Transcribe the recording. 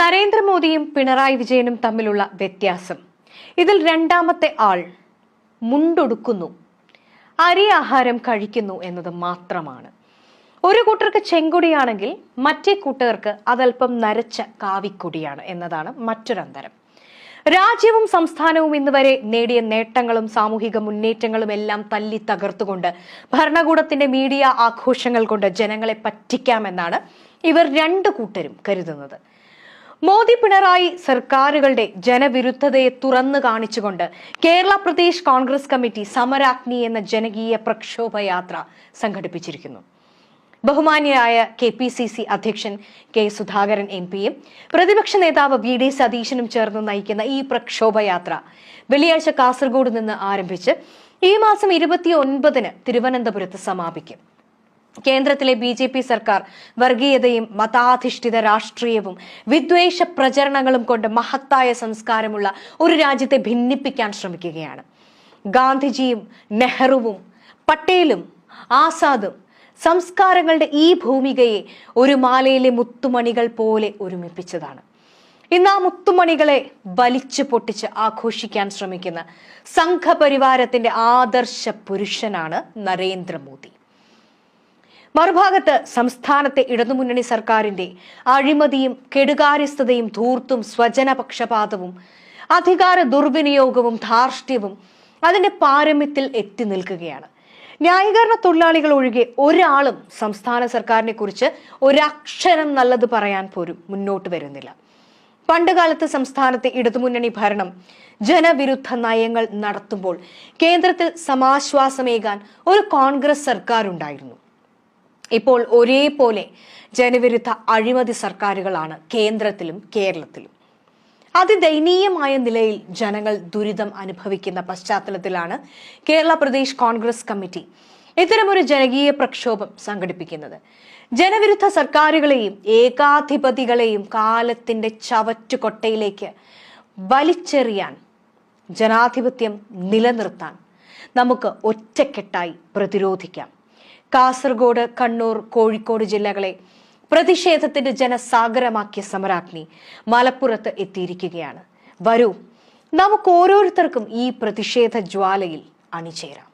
നരേന്ദ്രമോദിയും പിണറായി വിജയനും തമ്മിലുള്ള വ്യത്യാസം. ഇതിൽ രണ്ടാമത്തെ ആൾ മുണ്ടൊടുക്കുന്നു. അരി ആഹാരം കഴിക്കുന്നു എന്നത് മാത്രമാണ്. ഒരു കൂട്ടർക്ക് ചെങ്കൊടിയാണെങ്കിൽ മറ്റേ കൂട്ടുകാർക്ക് അതല്പം നരച്ച കാവിക്കൊടിയാണ് എന്നതാണ് മറ്റൊരന്തരം. രാജ്യവും സംസ്ഥാനവും ഇന്നുവരെ നേടിയ നേട്ടങ്ങളും സാമൂഹിക മുന്നേറ്റങ്ങളും എല്ലാം തല്ലി തകർത്തുകൊണ്ട് ഭരണകൂടത്തിന്റെ മീഡിയ ആഘോഷങ്ങൾ കൊണ്ട് ജനങ്ങളെ പറ്റിക്കാമെന്നാണ് ഇവർ രണ്ടു കൂട്ടരും കരുതുന്നത്. മോദി പിണറായി സർക്കാരുകളുടെ ജനവിരുദ്ധതയെ തുറന്നു കാണിച്ചുകൊണ്ട് കേരള പ്രദേശ് കോൺഗ്രസ് കമ്മിറ്റി സമരാഗ്നി എന്ന ജനകീയ പ്രക്ഷോഭയാത്ര സംഘടിപ്പിച്ചിരിക്കുന്നു. ബഹുമാന്യരായ കെ പി സി സി അധ്യക്ഷൻ കെ സുധാകരൻ എം പിയും പ്രതിപക്ഷ നേതാവ് വി ഡി സതീശനും ചേർന്ന് നയിക്കുന്ന ഈ പ്രക്ഷോഭയാത്ര വെള്ളിയാഴ്ച കാസർഗോഡ് നിന്ന് ആരംഭിച്ച് ഈ മാസം ഇരുപത്തി ഒൻപതിന് തിരുവനന്തപുരത്ത് സമാപിക്കും. കേന്ദ്രത്തിലെ ബി ജെ പി സർക്കാർ വർഗീയതയും മതാധിഷ്ഠിത രാഷ്ട്രീയവും വിദ്വേഷ പ്രചരണങ്ങളും കൊണ്ട് മഹത്തായ സംസ്കാരമുള്ള ഒരു രാജ്യത്തെ ഭിന്നിപ്പിക്കാൻ ശ്രമിക്കുകയാണ്. ഗാന്ധിജിയും നെഹ്റുവും പട്ടേലും ആസാദും സംസ്കാരങ്ങളുടെ ഈ ഭൂമികയെ ഒരു മാലയിലെ മുത്തുമണികൾ പോലെ ഒരുമിപ്പിച്ചതാണ്. ഇന്ന് ആ മുത്തുമണികളെ വലിച്ചു പൊട്ടിച്ച് ആഘോഷിക്കാൻ ശ്രമിക്കുന്ന സംഘപരിവാരത്തിന്റെ ആദർശ പുരുഷനാണ് നരേന്ദ്രമോദി. മറുഭാഗത്ത് സംസ്ഥാനത്തെ ഇടതുമുന്നണി സർക്കാരിന്റെ അഴിമതിയും കെടുകാര്യസ്ഥതയും ധൂർത്തും സ്വജനപക്ഷപാതവും അധികാര ദുർവിനിയോഗവും ധാർഷ്ട്യവും അതിന്റെ പാരമ്യത്തിൽ എത്തി നിൽക്കുകയാണ്. ന്യായീകരണ തൊഴിലാളികൾ ഒഴികെ ഒരാളും സംസ്ഥാന സർക്കാരിനെ കുറിച്ച് ഒരക്ഷരം നല്ലത് പറയാൻ പോലും മുന്നോട്ട് വരുന്നില്ല. പണ്ടുകാലത്ത് സംസ്ഥാനത്തെ ഇടതുമുന്നണി ഭരണം ജനവിരുദ്ധ നയങ്ങൾ നടത്തുമ്പോൾ കേന്ദ്രത്തിൽ സമാശ്വാസമേകാൻ ഒരു കോൺഗ്രസ് സർക്കാർ ഉണ്ടായിരുന്നു ഇപ്പോൾ ഒരേപോലെ ജനവിരുദ്ധ അഴിമതി സർക്കാരുകളാണ് കേന്ദ്രത്തിലും കേരളത്തിലും. അതിദയനീയമായ നിലയിൽ ജനങ്ങൾ ദുരിതം അനുഭവിക്കുന്ന പശ്ചാത്തലത്തിലാണ് കേരള പ്രദേശ് കോൺഗ്രസ് കമ്മിറ്റി ഇത്തരമൊരു ജനകീയ പ്രക്ഷോഭം സംഘടിപ്പിക്കുന്നത്. ജനവിരുദ്ധ സർക്കാരുകളെയും ഏകാധിപതികളെയും കാലത്തിന്റെ ചവറ്റുകൊട്ടയിലേക്ക് വലിച്ചെറിയാൻ ജനാധിപത്യം നിലനിർത്താൻ നമുക്ക് ഒറ്റക്കെട്ടായി പ്രതിരോധിക്കാം. കാസർഗോഡ് കണ്ണൂർ കോഴിക്കോട് ജില്ലകളെ പ്രതിഷേധത്തിന്റെ ജനസാഗരമാക്കിയ സമരാഗ്നി മലപ്പുറത്ത് എത്തിയിരിക്കുകയാണ്. വരൂ നമുക്ക് ഓരോരുത്തർക്കും ഈ പ്രതിഷേധ ജ്വാലയിൽ അണിചേരാം.